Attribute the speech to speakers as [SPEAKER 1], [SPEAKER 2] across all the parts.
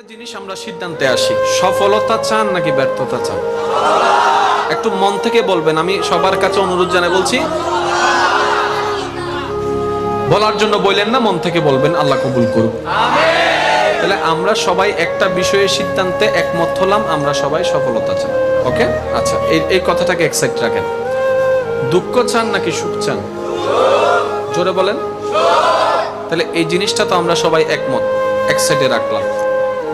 [SPEAKER 1] একটা জিনিস আমরা সিদ্ধান্তে আসি। সফলতা চান নাকি ব্যর্থতা চান? একটু মন থেকে বলবেন আমি সবার কাছে অনুরোধ জানাই বলছি বলার জন্য বললেন না মন থেকে বলবেন আল্লাহ কবুল করুক। তাহলে আমরা সবাই একটা বিষয়ে সিদ্ধান্তে একমত হলাম আমরা সবাই সফলতা চান ওকে? আচ্ছা এই এই কথাটাকে এক্সাইট রাখেন। দুঃখ চান নাকি সুখ চান? জোরে বলেন। তাহলে এই জিনিসটা তো আমরা সবাই একমত এক সাইডে রাখলাম।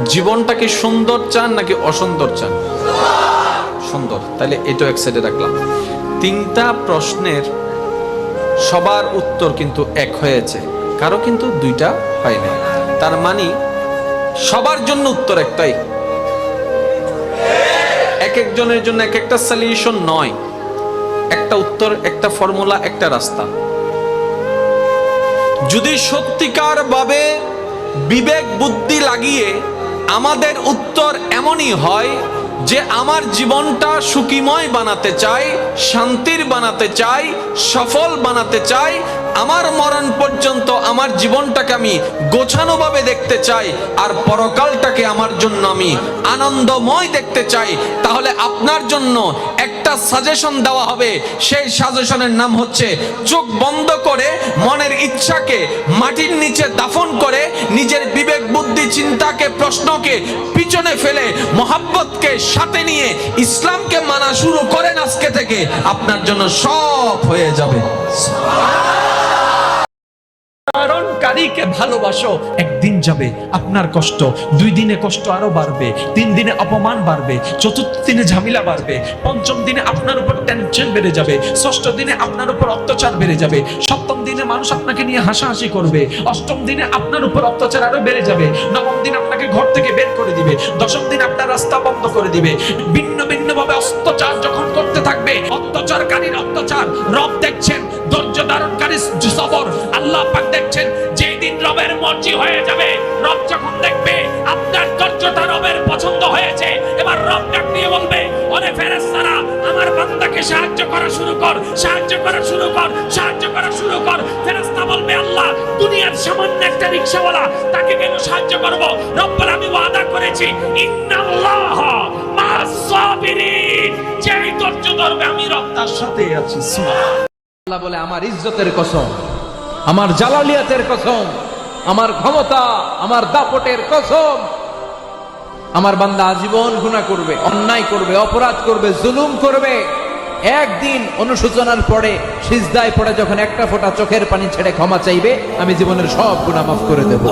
[SPEAKER 1] জীবনটা কি সুন্দর চান নাকি অসুন্দর চান? সুন্দর। তাহলে এটাও এক সাইডে রাখলাম। তিনটা প্রশ্নের সবার উত্তর কিন্তু এক হয়েছে। কারও কিন্তু দুইটা হয়নি তার মানে সবার জন্য উত্তর একটাই। এক একজনের জন্য এক একটা সলিউশন নয়। একটা উত্তর, একটা ফর্মুলা একটা রাস্তা। যদি সত্যিকার ভাবে বিবেক বুদ্ধি লাগিয়ে আমাদের উত্তর এমনই হয় যে আমার জীবনটা সুখীময় বানাতে চাই, শান্তির বানাতে চাই, সফল বানাতে চাই, আমার মরণ পর্যন্ত আমার জীবনটাকে আমি গোছানোভাবে দেখতে চাই, আর পরকালটাকে আমার জন্য আমি আনন্দময় দেখতে চাই, তাহলে আপনার জন্য একটা সাজেশন দেওয়া হবে। সেই সাজেশনের নাম হচ্ছে, চোখ বন্ধ করে মনের ইচ্ছাকে মাটির নিচে দাফন করে, নিজের বিবেক, বুদ্ধি, চিন্তাকে, প্রশ্নকে পিছনে ফেলে মোহাব্বতকে সাথে নিয়ে ইসলামকে মানা শুরু করেন আজকে থেকে, আপনার জন্য সব হয়ে যাবে।
[SPEAKER 2] কারণকারীকে ভালোবাসো যাবে, আপনার কষ্ট। দুই দিনে কষ্ট আরও বাড়বে, তিন দিনে অপমান বাড়বে, চতুর্থ দিনে ঝামেলা বাড়বে, পঞ্চম দিনে আপনার উপর টেনশন বেড়ে যাবে, ষষ্ঠ দিনে আপনার উপর অত্যাচার বেড়ে যাবে, সপ্তম দিনে মানুষ আপনাকে নিয়ে হাসাহাসি করবে, অষ্টম দিনে আপনার উপর অত্যাচার আরও বেড়ে যাবে, নবম দিন আপনাকে ঘর থেকে বের করে দিবে, দশম দিন আপনার রাস্তা বন্ধ করে দিবে, ভিন্ন ভিন্ন ভাবে অত্যাচার যখন করতে থাকবে, অত্যাচারকারীর অত্যাচার, রব দেখছেন, ধৈর্য ধারণকারী সবর, আল্লাহ পাক দেখছেন দিন রবের মর্জি হয়ে যাবে। রব যখন দেখবে আপনার ধৈর্যটা রবের পছন্দ হয়েছে, এবার রব ডাক দিয়ে বলবে, ওরে ফেরেশতারা, আমার বান্দাকে সাহায্য করা শুরু কর, সাহায্য করা শুরু কর, সাহায্য করা শুরু কর। ফেরেশতা বলবে, আল্লাহ, দুনিয়ার সামান্য একটা রিকশাওয়ালা তাকে কেন সাহায্য করব? রব্বুল আমি ওয়াদা করেছি, ইন্নাল্লাহ মাস সাবিরিন যেই ধৈর্য ধরবে, আমি রব তার সাথে আছি, সুবহান
[SPEAKER 3] আল্লাহ বলে, আমার ইজ্জতের কসম, আমার জালালিয়াতের কসম আমার ক্ষমতা, আমার দাপটের কসম। আমার বান্দা আজীবন গুণা করবে, অন্যায় করবে, অপরাধ করবে, জুলুম করবে। একদিন অনুশোচনার পরে সিজদায় পড়ে যখন একটা ফোঁটা চোখের পানি ছেড়ে ক্ষমা চাইবে, আমি জীবনের সব গুণা মাফ করে দেব।